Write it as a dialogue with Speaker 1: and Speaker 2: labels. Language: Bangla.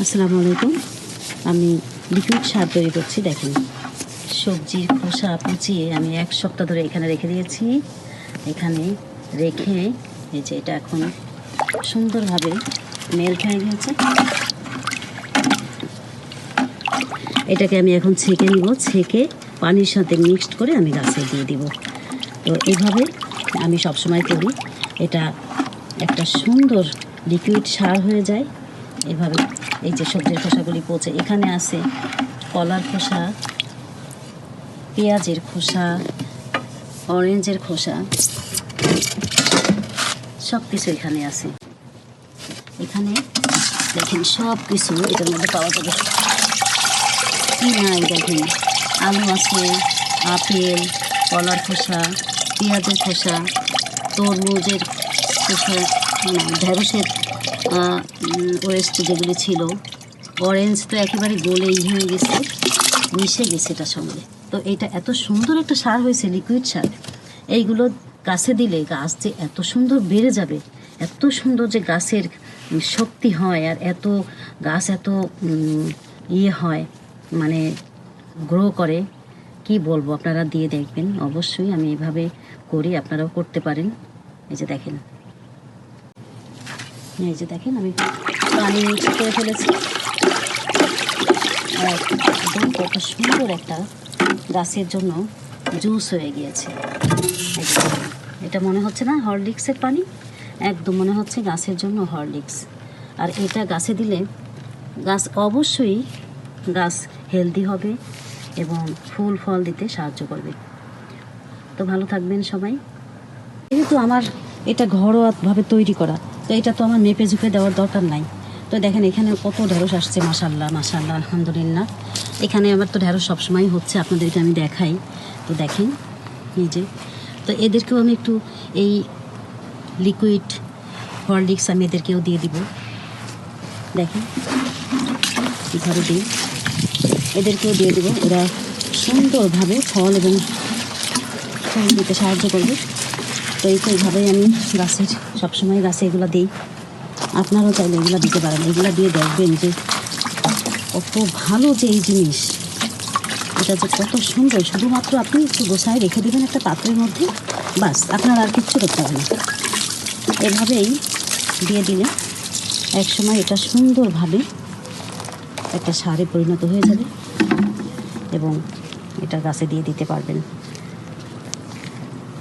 Speaker 1: আসসালামু আলাইকুম। আমি লিকুইড সার তৈরি করছি, দেখেন। সবজির খোসা পচিয়ে আমি এক সপ্তাহ ধরে এখানে রেখে দিয়েছি। এখানে রেখে এই যে এটা এখন সুন্দরভাবে মেল্ট হয়ে গেছে। এটাকে আমি এখন ছেঁকে নিব। ছেঁকে পানির সাথে মিক্সড করে আমি গাছে দিয়ে দিব। তো এইভাবে আমি সবসময় করি। এটা একটা সুন্দর লিকুইড সার হয়ে যায়। এভাবে এই যে সবজির খোসাগুলি পচে এখানে আছে কলার খোসা, পেঁয়াজের খোসা, অরেঞ্জের খোসা সব কিছু এখানে আছে। এখানে দেখেন সব কিছু এটার মধ্যে পাওয়া যাবে। কি নাই দেখেন, আলু আছে, আপেল, কলার খোসা, পেঁয়াজের খোসা, তরমুজের খোসা না, ঢেঁড়সের ওয়েস্ট যেগুলি ছিল অরেঞ্জ তো একেবারে গোলেই হয়ে গেছে মিশে গেছে এটার সঙ্গে। তো এটা এত সুন্দর একটা সার হয়েছে লিকুইড সার। এইগুলো গাছে দিলে গাছ যে এত সুন্দর বেড়ে যাবে এত সুন্দর যে গাছের শক্তি হয় আর এত গাছ এত ইয়ে হয় মানে গ্রো করে কি বলব আপনারা দিয়ে দেখবেন। অবশ্যই আমি এভাবে করি আপনারাও করতে পারেন। এই যে দেখেন। এই যে দেখেন, আমি পানি করে ফেলেছি। আর একদম কত সুন্দর একটা গাছের জন্য জুস হয়ে গিয়েছে। এটা মনে হচ্ছে না হরলিক্সের পানি? একদম মনে হচ্ছে গাছের জন্য হরলিক্স। আর এটা গাছে দিলে গাছ অবশ্যই গাছ হেলদি হবে এবং ফুল ফল দিতে সাহায্য করবে। তো ভালো থাকবেন সবাই। যেহেতু আমার এটা ঘরোয়াভাবে তৈরি করা তো এটা তো আমার মেপে ঝুঁকে দেওয়ার দরকার নাই। তো দেখেন, এখানে কত ঢেঁড়স আসছে মাসাল্লাহ মাসাল্লাহ আলহামদুলিল্লাহ। এখানে আমার তো ঢেঁড়স সবসময় হচ্ছে, আপনাদেরকে আমি দেখাই। তো দেখেন যে। তো এদেরকেও আমি একটু এই লিকুইড হরলিক্স আমি এদেরকেও দিয়ে দিব। দেখেন, কীভাবে দিই। এদেরকেও দিয়ে দেবো। এরা সুন্দরভাবে ফল এবং ফল দিতে সাহায্য করবে। তো এইভাবেই আমি গাছের সবসময় গাছে এগুলো দিই। আপনারাও চাইলে এগুলো দিতে পারেন। এগুলো দিয়ে দেখবেন যে কত ভালো যে এই জিনিস। এটা যে কত সুন্দর। শুধুমাত্র আপনি একটু গোছায় রেখে দেবেন একটা পাত্রের মধ্যে, বাস, আপনার আর কিচ্ছু করতে হবে না। এভাবেই দিয়ে দিলে একসময় এটা সুন্দরভাবে একটা সারে পরিণত হয়ে যাবে এবং এটা গাছে দিয়ে দিতে পারবেন।